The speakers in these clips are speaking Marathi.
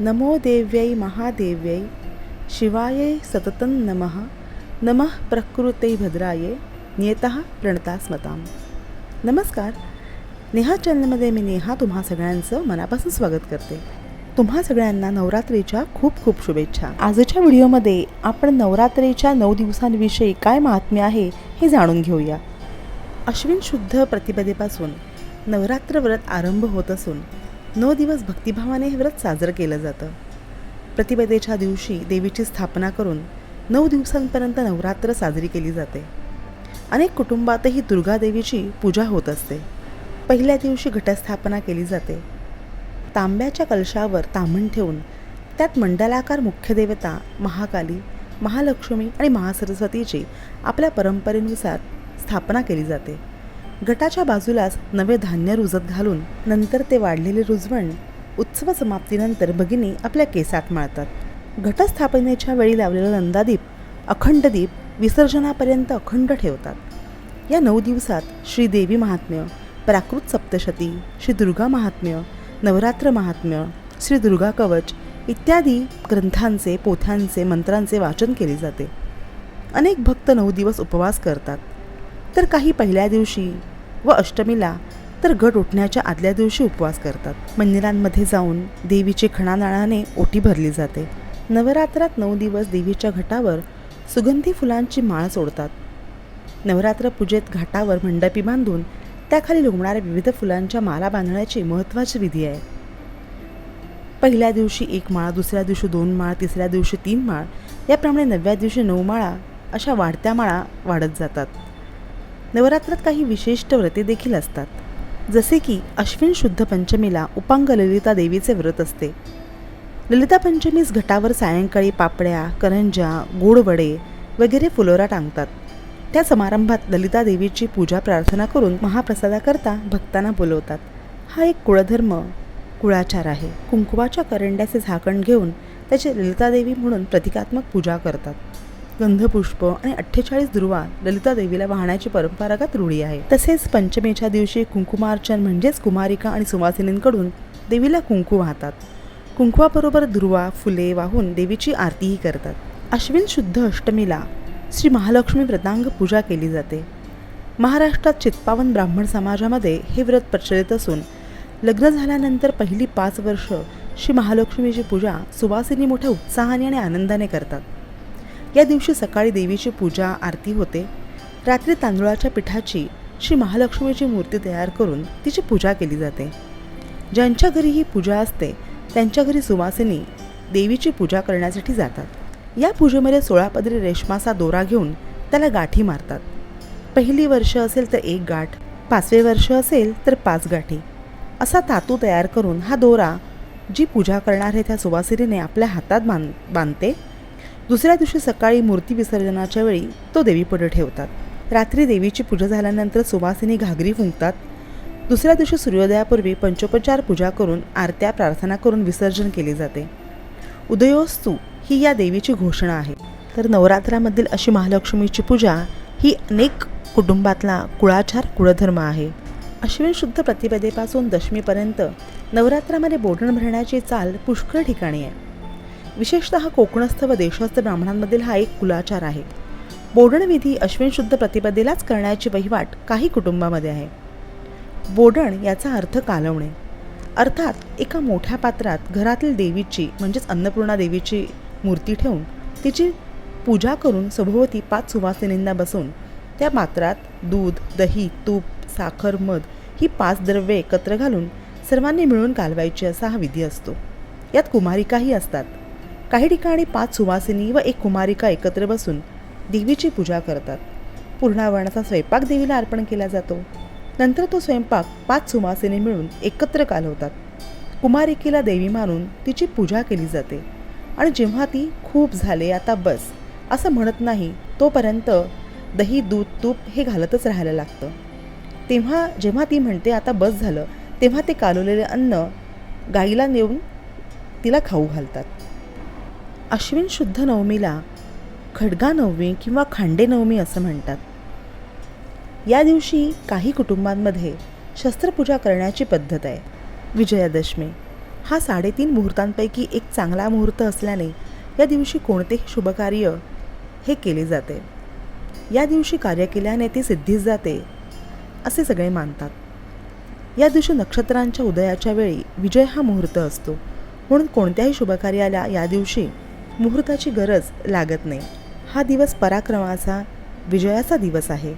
नमो देव्यै महादेव्यै शिवायै सततं नमः नमः प्रकृते भद्राये नियतः प्रणता स्मताम। नमस्कार नेहा चॅनलमध्ये मी नेहा तुम्हा सगळ्यांचं मनापासून स्वागत करते. तुम्हा सगळ्यांना नवरात्रीच्या खूप खूप शुभेच्छा. आजच्या व्हिडिओमध्ये आपण नवरात्रीच्या नऊ दिवसांविषयी काय महात्म्य आहे हे जाणून घेऊया. अश्विन शुद्ध प्रतिपदेपासून नवरात्र व्रत आरंभ होत असून नऊ दिवस भक्तिभावाने हे व्रत साजरं केलं जातं. प्रतिपदेच्या दिवशी देवीची स्थापना करून नऊ दिवसांपर्यंत नवरात्र साजरी केली जाते. अनेक कुटुंबातही दुर्गादेवीची पूजा होत असते. पहिल्या दिवशी घटस्थापना केली जाते. तांब्याच्या कलशावर तांबण ठेवून त्यात मंडलाकार मुख्य देवता महाकाली महालक्ष्मी आणि महासरस्वतीची आपल्या परंपरेनुसार स्थापना केली जाते. गटाच्या बाजूलाच नवे धान्य रुजत घालून नंतर ते वाढलेले रुजवण उत्सव समाप्तीनंतर भगिनी आपल्या केसात माळतात. घटस्थापनेच्या वेळी लावलेला नंदादीप अखंड दीप विसर्जनापर्यंत अखंड ठेवतात. या नऊ दिवसात श्रीदेवी महात्म्य प्राकृत सप्तशती श्री दुर्गा महात्म्य नवरात्र महात्म्य श्री दुर्गा कवच इत्यादी ग्रंथांचे पोथ्यांचे मंत्रांचे वाचन केले जाते. अनेक भक्त नऊ दिवस उपवास करतात. तर काही पहिल्या दिवशी व अष्टमीला तर घट उठण्याच्या आदल्या दिवशी उपवास करतात. मंदिरांमध्ये जाऊन देवीची खणानाळाने ओटी भरली जाते. नवरात्रात नऊ दिवस देवीच्या घटावर सुगंधी फुलांची माळ सोडतात. नवरात्र पूजेत घाटावर मंडपी बांधून त्याखाली लुंबणाऱ्या विविध फुलांच्या माला बांधण्याची महत्त्वाची विधी आहे. पहिल्या दिवशी एक माळ दुसऱ्या दिवशी दोन माळ तिसऱ्या दिवशी तीन माळ याप्रमाणे नवव्या दिवशी नऊ माळा अशा वाढत्या माळा वाढत जातात. नवरात्रात काही विशिष्ट व्रते देखील असतात. जसे की अश्विन शुद्ध पंचमीला उपांग ललिता देवीचे व्रत असते. ललिता पंचमीस घटावर सायंकाळी पापड्या करंजा गोडवडे वगैरे फुलोरा टांगतात. त्या समारंभात ललिता देवीची पूजा प्रार्थना करून महाप्रसादाकरता भक्तांना बोलवतात. हा एक कुळधर्म कुळाचार आहे. कुंकुवाच्या करंड्याचे झाकण घेऊन त्याची ललितादेवी म्हणून प्रतिकात्मक पूजा करतात. गंधपुष्प आणि अठ्ठेचाळीस दुर्वा ललिता देवीला वाहण्याची परंपरागत रूढी आहे? तसेच पंचमीच्या दिवशी कुंकुमार्चन म्हणजेच कुमारिका आणि सुवासिनींकडून देवीला कुंकू वाहतात. कुंकुवाबरोबर दुर्वा फुले वाहून देवीची आरतीही करतात. अश्विन शुद्ध अष्टमीला श्री महालक्ष्मी व्रतांग पूजा केली जाते. महाराष्ट्रात चित्पावन ब्राह्मण समाजामध्ये हे व्रत प्रचलित असून लग्न झाल्यानंतर पहिली पाच वर्ष श्री महालक्ष्मीची पूजा सुवासिनी मोठ्या उत्साहाने आणि आनंदाने करतात. या दिवशी सकाळी देवीची पूजा आरती होते. रात्री तांदुळाच्या पिठाची श्री महालक्ष्मीची मूर्ती तयार करून तिची पूजा केली जाते. ज्यांच्या घरी ही पूजा असते त्यांच्या घरी सुवासिनी देवीची पूजा करण्यासाठी जातात. या पूजेमध्ये सोळा पदरी रेशमाचा दोरा घेऊन त्याला गाठी मारतात. पहिली वर्ष असेल तर एक गाठ पाचवे वर्ष असेल तर पाच गाठी. असा तातू तयार करून हा दोरा जी पूजा करणार आहे त्या सुवासिनीने आपल्या हातात बांध बांधते दुसऱ्या दिवशी सकाळी मूर्ती विसर्जनाच्या वेळी तो देवीपुढे ठेवतात. रात्री देवीची पूजा झाल्यानंतर सुवासिनी घागरी फुंकतात. दुसऱ्या दिवशी सूर्योदयापूर्वी पंचोपचार पूजा करून आरत्या प्रार्थना करून विसर्जन केले जाते. उदयोस्तू ही या देवीची घोषणा आहे. तर नवरात्रामधील अशी महालक्ष्मीची पूजा ही अनेक कुटुंबातला कुळाचार कुळधर्म आहे. अश्विन शुद्ध प्रतिपदेपासून दशमीपर्यंत नवरात्रामध्ये बोडण भरण्याची चाल पुष्कळ ठिकाणी आहे. विशेषतः कोकणस्थ व देशस्थ ब्राह्मणांमधील हा एक कुलाचार आहे. बोडण विधी अश्विन शुद्ध प्रतिपदेलाच करण्याची वहिवाट काही कुटुंबामध्ये आहे. बोडण याचा अर्थ कालवणे. अर्थात एका मोठ्या पात्रात घरातील देवीची म्हणजेच अन्नपूर्णा देवीची मूर्ती ठेवून तिची पूजा करून सभोवती पाच सुवासिनींना बसून त्या पात्रात दूध दही तूप साखर मध ही पाच द्रव्ये एकत्र घालून सर्वांनी मिळून कालवायची असा हा विधी असतो. यात कुमारिकाही असतात. काही ठिकाणी पाच सुवासिनी व एक कुमारिका एकत्र बसून देवीची पूजा करतात. पूर्णावरणाचा स्वयंपाक देवीला अर्पण केला जातो. नंतर तो स्वयंपाक पाच सुवासिनी मिळून एकत्र कालवतात. कुमारिकेला देवी मानून तिची पूजा केली जाते. आणि जेव्हा ती खूप झाले आता बस असं म्हणत नाही तोपर्यंत दही दूध तूप हे घालतच राहायला लागतं. तेव्हा जेव्हा ती म्हणते आता बस झालं तेव्हा ते कालवलेले अन्न गाईला नेऊन तिला खाऊ घालतात. अश्विन शुद्ध नवमीला खडगा नवमी किंवा खांडे नवमी असं म्हणतात. या दिवशी काही कुटुंबांमध्ये शस्त्रपूजा करण्याची पद्धत आहे. विजयादशमी हा साडेतीन मुहूर्तांपैकी एक चांगला मुहूर्त असल्याने या दिवशी कोणतेही शुभकार्य हे केले जाते. या दिवशी कार्य केल्याने ते सिद्धीस जाते असे सगळे मानतात. या दिवशी नक्षत्रांच्या उदयाच्या वेळी विजय हा मुहूर्त असतो. म्हणून कोणत्याही शुभकार्याला या दिवशी मुहूर्ताची गरज लागत नाही. हा दिवस पराक्रमाचा विजयाचा दिवस आहे.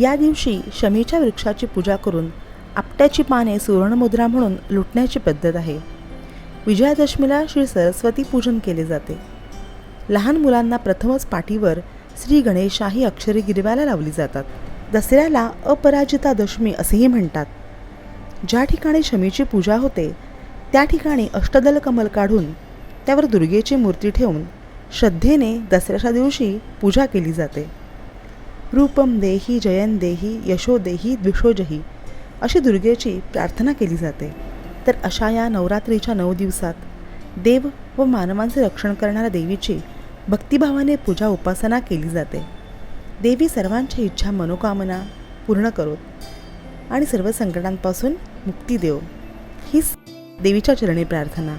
या दिवशी शमीच्या वृक्षाची पूजा करून आपट्याची पाने सुवर्णमुद्रा म्हणून लुटण्याची पद्धत आहे. विजयादशमीला श्री सरस्वती पूजन केले जाते. लहान मुलांना प्रथमच पाठीवर श्री गणेशाही अक्षरे गिरवायला लावली जातात. दसऱ्याला अपराजिता दशमी असेही म्हणतात. ज्या ठिकाणी शमीची पूजा होते त्या ठिकाणी अष्टदल कमल काढून त्यावर दुर्गेची मूर्ती ठेवून श्रद्धेने दसऱ्याच्या दिवशी पूजा केली जाते. रूपम देही जयन देही यशो देही द्विषोजही अशी दुर्गेची प्रार्थना केली जाते. तर अशा या नवरात्रीच्या नऊ दिवसात देव व मानवांचे रक्षण करणाऱ्या देवीची भक्तिभावाने पूजा उपासना केली जाते. देवी सर्वांच्या इच्छा मनोकामना पूर्ण करोत आणि सर्व संकटांपासून मुक्ती देव. हीच देवीच्या चरणी प्रार्थना.